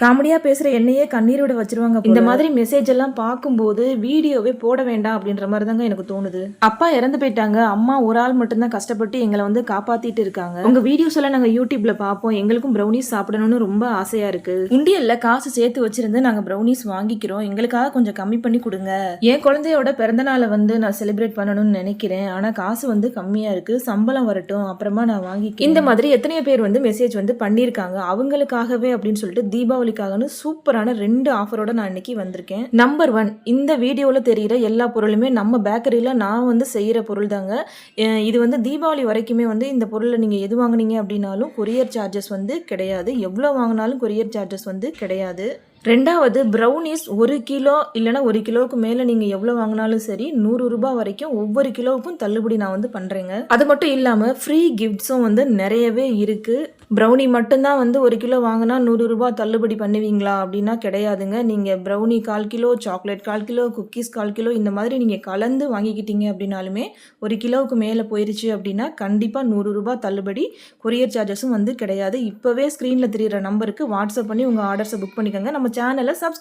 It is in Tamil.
காமெடியா பேசுற என்னையே கண்ணீரோட வச்சிருவாங்க இந்த மாதிரி மெசேஜ் எல்லாம் பார்க்கும்போது வீடியோவே போட வேண்டாம் அப்படின்ற மாதிரி தாங்க எனக்கு தோணுது. அப்பா இறந்து போயிட்டாங்க. அம்மா ஒரு ஆள் மட்டும்தான் கஷ்டப்பட்டு எங்களை வந்து காப்பாத்திட்டு இருக்காங்க. உங்க வீடியோஸ் எல்லாம் நாங்க யூடியூப்ல பார்ப்போம். எங்களுக்கும் ப்ரௌனிஸ் சாப்பிடணும்னு ரொம்ப ஆசையா இருக்கு. உண்டியல்ல காசு சேர்த்து வச்சிருந்து நாங்க ப்ரௌனிஸ் வாங்கிக்கிறோம். எங்களுக்காக கொஞ்சம் கம்மி பண்ணி கொடுங்க. என் குழந்தையோட பிறந்த நாளை வந்து நான் செலிப்ரேட் பண்ணணும்னு நினைக்கிறேன். ஆனா காசு வந்து கம்மியா இருக்கு. சம்பளம் வரட்டும். அப்புறமா நான் வாங்கி இந்த மாதிரி எத்தனையோ பேர் வந்து மெசேஜ் வந்து பண்ணியிருக்காங்க. அவங்களுக்காகவே அப்படின்னு சொல்லிட்டு தீபாவளிக்காகனு சூப்பரான ரெண்டு ஆஃபரோட நான் இன்னைக்கு வந்திருக்கேன். நம்பர் ஒன் இந்த வீடியோவில் தெரிகிற எல்லா பொருளுமே நம்ம பேக்கரியில் நான் வந்து செய்கிற பொருள் தாங்க இது வந்து தீபாவளி வரைக்குமே வந்து இந்த பொருளை நீங்கள் எது வாங்குனீங்க அப்படின்னாலும் கொரியர் சார்ஜஸ் வந்து கிடையாது. எவ்வளோ வாங்கினாலும் கொரியர் சார்ஜஸ் வந்து கிடையாது. ரெண்டாவது ப்ரௌனிஸ் ஒரு கிலோ இல்லைன்னா ஒரு கிலோவுக்கு மேலே நீங்கள் எவ்வளோ வாங்கினாலும் சரி நூறு ரூபாய் வரைக்கும் ஒவ்வொரு கிலோவுக்கும் தள்ளுபடி நான் வந்து பண்ணுறேங்க அது மட்டும் இல்லாமல் ஃப்ரீ கிஃப்ட்ஸும் வந்து நிறையவே இருக்குது ப்ரௌனி மட்டும்தான் வந்து ஒரு கிலோ வாங்கினா நூறு ரூபாய் தள்ளுபடி பண்ணுவீங்களா? அப்படின்னா கிடையாதுங்க. நீங்கள் ப்ரௌனி கால் கிலோ சாக்லேட் கால் கிலோ குக்கீஸ் கால் கிலோ இந்த மாதிரி நீங்கள் கலந்து வாங்கிக்கிட்டீங்க அப்படின்னாலுமே ஒரு கிலோவுக்கு மேலே போயிருச்சு அப்படின்னா கண்டிப்பாக நூறு ரூபாய் தள்ளுபடி. கொரியர் சார்ஜஸும் வந்து கிடையாது. இப்போவே ஸ்க்ரீனில் தெரிகிற நம்பருக்கு வாட்ஸ்அப் பண்ணி உங்கள் ஆர்டர்ஸை புக் பண்ணிக்கோங்க. நம்ம சேனலை சப்ஸ்கிரைப்